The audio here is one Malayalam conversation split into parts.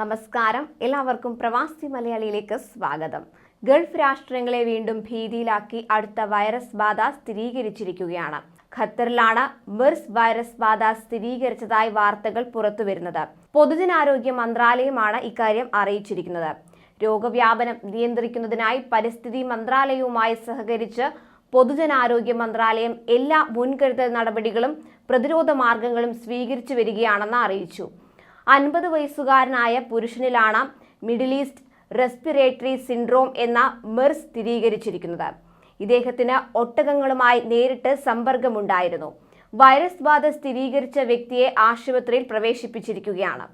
നമസ്കാരം. എല്ലാവർക്കും പ്രവാസി മലയാളിയിലേക്ക് സ്വാഗതം. ഗൾഫ് രാഷ്ട്രങ്ങളെ വീണ്ടും ഭീതിയിലാക്കി അടുത്ത വൈറസ് ബാധ സ്ഥിരീകരിച്ചിരിക്കുകയാണ്. ഖത്തറിലാണ് മെർസ് വൈറസ് ബാധ സ്ഥിരീകരിച്ചതായി വാർത്തകൾ പുറത്തുവരുന്നത്. പൊതുജനാരോഗ്യ മന്ത്രാലയമാണ് ഇക്കാര്യം അറിയിച്ചിരിക്കുന്നത്. രോഗവ്യാപനം നിയന്ത്രിക്കുന്നതിനായി പരിസ്ഥിതി മന്ത്രാലയവുമായി സഹകരിച്ച് പൊതുജനാരോഗ്യ മന്ത്രാലയം എല്ലാ മുൻകരുതൽ നടപടികളും പ്രതിരോധ മാർഗങ്ങളും സ്വീകരിച്ചു വരികയാണെന്ന് അറിയിച്ചു. അൻപത് വയസ്സുകാരനായ പുരുഷനിലാണ് മിഡിൽ ഈസ്റ്റ് റെസ്പിറേറ്ററി സിൻഡ്രോം എന്ന മെർസ് സ്ഥിരീകരിച്ചിരിക്കുന്നത്. ഇദ്ദേഹത്തിന് ഒട്ടകങ്ങളുമായി നേരിട്ട് സമ്പർക്കമുണ്ടായിരുന്നു. വൈറസ് ബാധ സ്ഥിരീകരിച്ച വ്യക്തിയെ ആശുപത്രിയിൽ പ്രവേശിപ്പിച്ചിരിക്കുകയാണ്.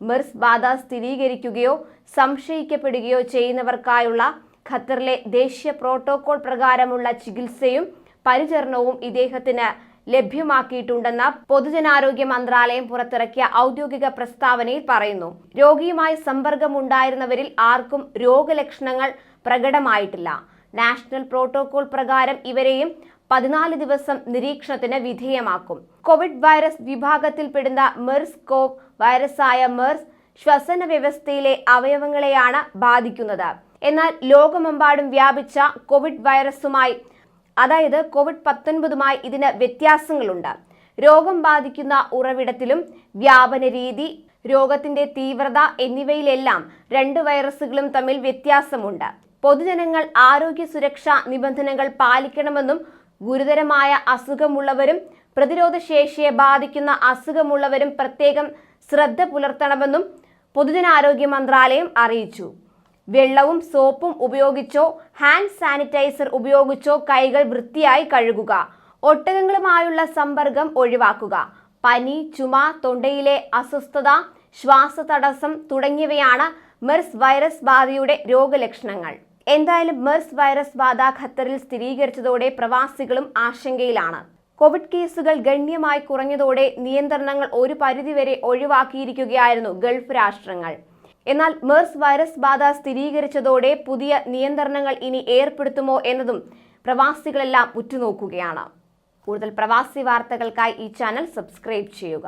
മെർസ് ബാധ സ്ഥിരീകരിക്കുകയോ സംശയിക്കപ്പെടുകയോ ചെയ്യുന്നവർക്കായുള്ള ഖത്തറിലെ ദേശീയ പ്രോട്ടോകോൾ പ്രകാരമുള്ള ചികിത്സയും പരിചരണവും ഇദ്ദേഹത്തിന് ലഭ്യമാക്കിയിട്ടുണ്ടെന്ന് പൊതുജനാരോഗ്യ മന്ത്രാലയം പുറത്തിറക്കിയ ഔദ്യോഗിക പ്രസ്താവനയിൽ പറയുന്നു. രോഗിയുമായി സമ്പർക്കമുണ്ടായിരുന്നവരിൽ ആർക്കും രോഗലക്ഷണങ്ങൾ പ്രകടമായിട്ടില്ല. നാഷണൽ പ്രോട്ടോകോൾ പ്രകാരം ഇവരെയും പതിനാല് ദിവസം നിരീക്ഷണത്തിന് വിധേയമാക്കും. കോവിഡ് വൈറസ് വിഭാഗത്തിൽപ്പെടുന്ന മെർസ് കോവ് വൈറസായ മെർസ് ശ്വസന വ്യവസ്ഥയിലെ അവയവങ്ങളെയാണ് ബാധിക്കുന്നത്. എന്നാൽ ലോകമെമ്പാടും വ്യാപിച്ച കോവിഡ് വൈറസുമായി അതായത് കോവിഡ് പത്തൊൻപതുമായി ഇതിന് വ്യത്യാസങ്ങളുണ്ട്. രോഗം ബാധിക്കുന്ന ഉറവിടത്തിലും വ്യാപന രീതി രോഗത്തിന്റെ തീവ്രത എന്നിവയിലെല്ലാം രണ്ട് വൈറസുകളും തമ്മിൽ വ്യത്യാസമുണ്ട്. പൊതുജനങ്ങൾ ആരോഗ്യ സുരക്ഷാ നിബന്ധനകൾ പാലിക്കണമെന്നും ഗുരുതരമായ അസുഖമുള്ളവരും പ്രതിരോധശേഷിയെ ബാധിക്കുന്ന അസുഖമുള്ളവരും പ്രത്യേകം ശ്രദ്ധ പുലർത്തണമെന്നും പൊതുജനാരോഗ്യ മന്ത്രാലയം അറിയിച്ചു. വെള്ളവും സോപ്പും ഉപയോഗിച്ചോ ഹാൻഡ് സാനിറ്റൈസർ ഉപയോഗിച്ചോ കൈകൾ വൃത്തിയായി കഴുകുക. ഒട്ടകങ്ങളുമായുള്ള സമ്പർക്കം ഒഴിവാക്കുക. പനി ചുമ തൊണ്ടയിലെ അസ്വസ്ഥത ശ്വാസതടസ്സം തുടങ്ങിയവയാണ് മെർസ് വൈറസ് ബാധയുടെ രോഗലക്ഷണങ്ങൾ. എന്തായാലും മെർസ് വൈറസ് ബാധ ഖത്തറിൽ സ്ഥിരീകരിച്ചതോടെ പ്രവാസികളും ആശങ്കയിലാണ്. കോവിഡ് കേസുകൾ ഗണ്യമായി കുറഞ്ഞതോടെ നിയന്ത്രണങ്ങൾ ഒരു പരിധിവരെ ഒഴിവാക്കിയിരിക്കുകയായിരുന്നു ഗൾഫ് രാഷ്ട്രങ്ങൾ. എന്നാൽ മെർസ് വൈറസ് ബാധ സ്ഥിരീകരിച്ചതോടെ പുതിയ നിയന്ത്രണങ്ങൾ ഇനി ഏർപ്പെടുത്തുമോ എന്നതും പ്രവാസികളെല്ലാം ഉറ്റുനോക്കുകയാണ്. കൂടുതൽ പ്രവാസി വാർത്തകൾക്കായി ഈ ചാനൽ സബ്സ്ക്രൈബ് ചെയ്യുക.